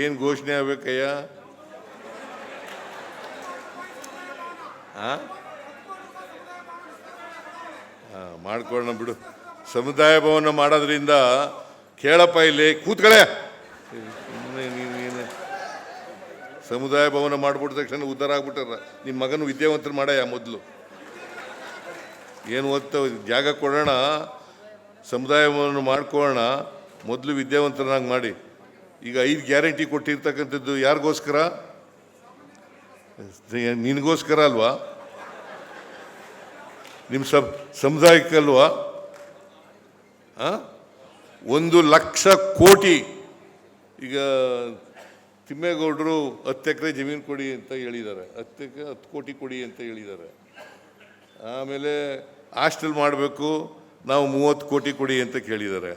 ಏನು ಘೋಷಣೆ ಆಗ್ಬೇಕಯ್ಯ? ಮಾಡ್ಕೊಳ್ಳೋಣ ಬಿಡು. ಸಮುದಾಯ ಭವನ ಮಾಡೋದ್ರಿಂದ ಕೇಳಪ್ಪ ಇಲ್ಲಿ, ಕೂತ್ಕಳೆ. ಸಮುದಾಯ ಭವನ ಮಾಡ್ಬಿಟ್ಟ ತಕ್ಷಣ ಉದ್ಧಾರ ಆಗ್ಬಿಟ್ಟಾರ. ನಿಮ್ಮ ಮಗನ ವಿದ್ಯಾವಂತರು ಮಾಡಯ್ಯ ಮೊದಲು? ಏನು ಓದ್ತಾ ಜಾಗ ಕೊಡೋಣ, ಸಮುದಾಯ ಭವನ ಮಾಡ್ಕೊಳ್ಳೋಣ, ಮೊದಲು ವಿದ್ಯಾವಂತರನ್ನಾಗಿ ಮಾಡಿ. ಈಗ ಐದು ಗ್ಯಾರಂಟಿ ಕೊಟ್ಟಿರ್ತಕ್ಕಂಥದ್ದು ಯಾರಿಗೋಸ್ಕರ? ನಿನಗೋಸ್ಕರ ಅಲ್ವಾ? ನಿಮ್ಮ ಸಬ್ ಸಮುದಾಯಕ್ಕಲ್ವಾ ಒಂದು ಲಕ್ಷ ಕೋಟಿ. ಈಗ ತಿಮ್ಮೇಗೌಡರು ಹತ್ತು ಎಕರೆ ಜಮೀನು ಕೊಡಿ ಅಂತ ಹೇಳಿದ್ದಾರೆ. ಹತ್ತು ಎಕರೆ, ಹತ್ತು ಕೋಟಿ ಕೊಡಿ ಅಂತ ಹೇಳಿದ್ದಾರೆ. ಆಮೇಲೆ ಹಾಸ್ಟೆಲ್ ಮಾಡಬೇಕು, ನಾವು ಮೂವತ್ತು ಕೋಟಿ ಕೊಡಿ ಅಂತ ಕೇಳಿದ್ದಾರೆ.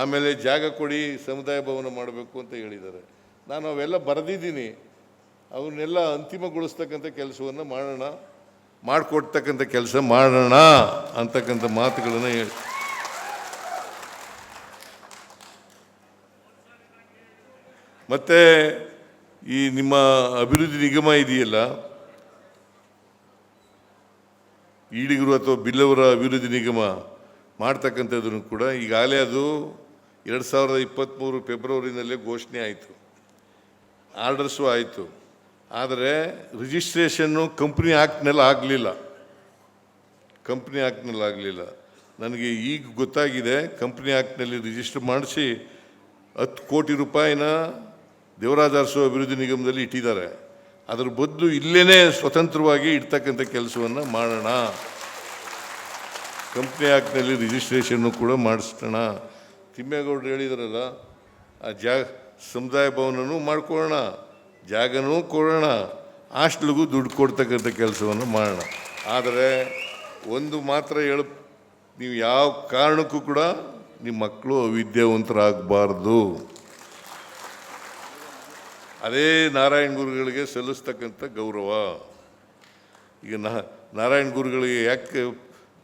ಆಮೇಲೆ ಜಾಗ ಕೊಡಿ, ಸಮುದಾಯ ಭವನ ಮಾಡಬೇಕು ಅಂತ ಹೇಳಿದ್ದಾರೆ. ನಾನು ಅವೆಲ್ಲ ಬರೆದಿದ್ದೀನಿ. ಅವನ್ನೆಲ್ಲ ಅಂತಿಮಗೊಳಿಸ್ತಕ್ಕಂಥ ಕೆಲಸವನ್ನು ಮಾಡೋಣ, ಮಾಡಿಕೊಡ್ತಕ್ಕಂಥ ಕೆಲಸ ಮಾಡೋಣ ಅಂತಕ್ಕಂಥ ಮಾತುಗಳನ್ನು ಹೇಳಿ ಮತ್ತು ಈ ನಿಮ್ಮ ಅಭಿವೃದ್ಧಿ ನಿಗಮ ಇದೆಯಲ್ಲ? ಈಡಿಗರು ಅಥವಾ ಬಿಲ್ಲವರ ಅಭಿವೃದ್ಧಿ ನಿಗಮ? ಮಾಡ್ತಕ್ಕಂಥದ್ದನ್ನು ಕೂಡ ಈಗಾಗಲೇ ಅದು ಎರಡು ಸಾವಿರದ ಇಪ್ಪತ್ತ್ಮೂರು ಫೆಬ್ರವರಿನಲ್ಲೇ ಘೋಷಣೆ ಆಯಿತು. ಆರ್ಡರ್ಸು ಆಯಿತು. ಆದರೆ ರಿಜಿಸ್ಟ್ರೇಷನ್ನು ಕಂಪ್ನಿ ಆ್ಯಕ್ಟ್ನಲ್ಲಿ ಆಗಲಿಲ್ಲ. ಕಂಪ್ನಿ ಆ್ಯಕ್ಟ್ನಲ್ಲಿ ಆಗಲಿಲ್ಲ. ನನಗೆ ಈಗ ಗೊತ್ತಾಗಿದೆ, ಕಂಪ್ನಿ ಆ್ಯಕ್ಟ್ನಲ್ಲಿ ರಿಜಿಸ್ಟರ್ ಮಾಡಿಸಿ ಹತ್ತು ಕೋಟಿ ರೂಪಾಯಿನ ದೇವರಾಜ ಅರಸು ಅಭಿವೃದ್ಧಿ ನಿಗಮದಲ್ಲಿ ಇಟ್ಟಿದ್ದಾರೆ. ಅದರ ಬದಲು ಇಲ್ಲೇ ಸ್ವತಂತ್ರವಾಗಿ ಇಡ್ತಕ್ಕಂಥ ಕೆಲಸವನ್ನು ಮಾಡೋಣ. ಕಂಪ್ನಿ ಆ್ಯಕ್ಟ್ನಲ್ಲಿ ರಿಜಿಸ್ಟ್ರೇಷನ್ನು ಕೂಡ ಮಾಡಿಸೋಣ ತಿಮ್ಮೇಗೌಡರು ಹೇಳಿದ್ರಲ್ಲ, ಆ ಜಾಗ, ಸಮುದಾಯ ಭವನನೂ ಮಾಡ್ಕೊಳ್ಳೋಣ ಜಾಗನೂ ಕೊಡೋಣ, ಹಾಸ್ಟ್ಲಿಗೂ ದುಡ್ಡು ಕೊಡ್ತಕ್ಕಂಥ ಕೆಲಸವನ್ನು ಮಾಡೋಣ. ಆದರೆ ಒಂದು ಮಾತ್ರ ಹೇಳ, ನೀವು ಯಾವ ಕಾರಣಕ್ಕೂ ಕೂಡ ನಿಮ್ಮ ಮಕ್ಕಳು ಅವಿದ್ಯಾವಂತರಾಗಬಾರ್ದು. ಅದೇ ನಾರಾಯಣ ಗುರುಗಳಿಗೆ ಸಲ್ಲಿಸ್ತಕ್ಕಂಥ ಗೌರವ. ಈಗ ನಾರಾಯಣ ಗುರುಗಳಿಗೆ ಯಾಕೆ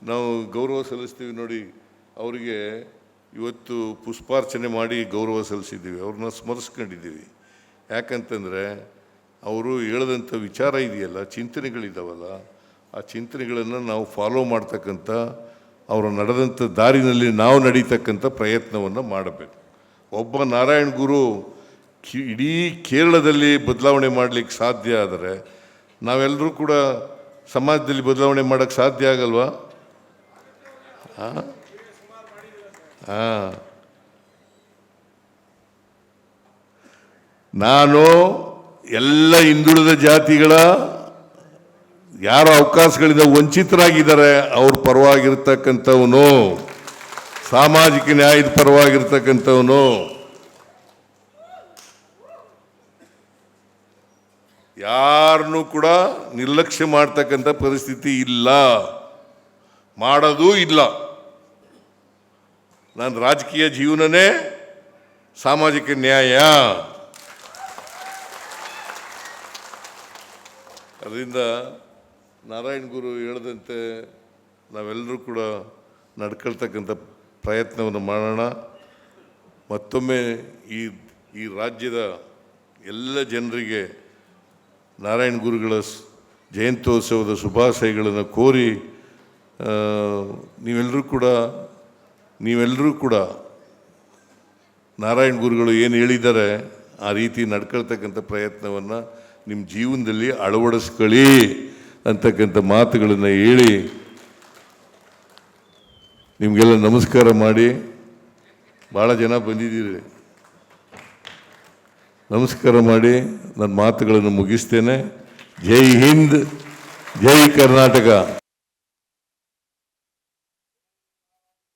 ನಾವು ಗೌರವ ಸಲ್ಲಿಸ್ತೀವಿ ನೋಡಿ, ಅವರಿಗೆ ಇವತ್ತು ಪುಷ್ಪಾರ್ಚನೆ ಮಾಡಿ ಗೌರವ ಸಲ್ಲಿಸಿದ್ದೀವಿ. ಅವ್ರನ್ನ ಸ್ಮರಿಸ್ಕೊಂಡಿದ್ದೀವಿ. ಯಾಕಂತಂದರೆ, ಅವರು ಹೇಳದಂಥ ವಿಚಾರ ಇದೆಯಲ್ಲ ಚಿಂತನೆಗಳಿದ್ದಾವಲ್ಲ ಆ ಚಿಂತನೆಗಳನ್ನು ನಾವು ಫಾಲೋ ಮಾಡ್ತಕ್ಕಂಥ, ಅವರು ನಡೆದಂಥ ದಾರಿನಲ್ಲಿ ನಾವು ನಡೀತಕ್ಕಂಥ ಪ್ರಯತ್ನವನ್ನು ಮಾಡಬೇಕು. ಒಬ್ಬ ನಾರಾಯಣ ಗುರು ಕಿ- ಇಡೀ ಕೇರಳದಲ್ಲಿ ಬದಲಾವಣೆ ಮಾಡಲಿಕ್ಕೆ ಸಾಧ್ಯ ಆದರೆ, ನಾವೆಲ್ಲರೂ ಕೂಡ ಸಮಾಜದಲ್ಲಿ ಬದಲಾವಣೆ ಮಾಡೋಕ್ಕೆ ಸಾಧ್ಯ ಆಗಲ್ವಾ? ಹಾಂ. ನಾನು ಎಲ್ಲ ಹಿಂದುಳಿದ ಜಾತಿಗಳ ಯಾರು ಅವಕಾಶಗಳಿಂದ ವಂಚಿತರಾಗಿದ್ದಾರೆ, ಅವ್ರ ಪರವಾಗಿರ್ತಕ್ಕಂಥವನು, ಸಾಮಾಜಿಕ ನ್ಯಾಯದ ಪರವಾಗಿರ್ತಕ್ಕಂಥವನು. ಯಾರನ್ನೂ ಕೂಡ ನಿರ್ಲಕ್ಷ್ಯ ಮಾಡ್ತಕ್ಕಂಥ ಪರಿಸ್ಥಿತಿ ಇಲ್ಲ. ಮಾಡೋದೂ ಇಲ್ಲ. ನನ್ನ ರಾಜಕೀಯ ಜೀವನನೇ ಸಾಮಾಜಿಕ ನ್ಯಾಯ. ಅದರಿಂದ ನಾರಾಯಣ ಗುರು ಹೇಳದಂತೆ ನಾವೆಲ್ಲರೂ ಕೂಡ ನಡ್ಕೊಳ್ತಕ್ಕಂಥ ಪ್ರಯತ್ನವನ್ನು ಮಾಡೋಣ. ಮತ್ತೊಮ್ಮೆ ಈ ಈ ರಾಜ್ಯದ ಎಲ್ಲ ಜನರಿಗೆ ನಾರಾಯಣ ಗುರುಗಳ ಜಯಂತ್ಯೋತ್ಸವದ ಶುಭಾಶಯಗಳನ್ನು ಕೋರಿ ನೀವೆಲ್ಲರೂ ಕೂಡ ನೀವೆಲ್ಲರೂ ಕೂಡ ನಾರಾಯಣ ಗುರುಗಳು ಏನು ಹೇಳಿದ್ದಾರೆ ಆ ರೀತಿ ನಡ್ಕೊಳ್ತಕ್ಕಂಥ ಪ್ರಯತ್ನವನ್ನು ನಿಮ್ಮ ಜೀವನದಲ್ಲಿ ಅಳವಡಿಸ್ಕೊಳ್ಳಿ ಅಂತಕ್ಕಂಥ ಮಾತುಗಳನ್ನು ಹೇಳಿ ನಿಮಗೆಲ್ಲ ನಮಸ್ಕಾರ ಮಾಡಿ. ಭಾಳ ಜನ ಬಂದಿದ್ದೀರಿ. ನಮಸ್ಕಾರ ಮಾಡಿ ನನ್ನ ಮಾತುಗಳನ್ನು ಮುಗಿಸ್ತೇನೆ. ಜೈ ಹಿಂದ್, ಜೈ ಕರ್ನಾಟಕ.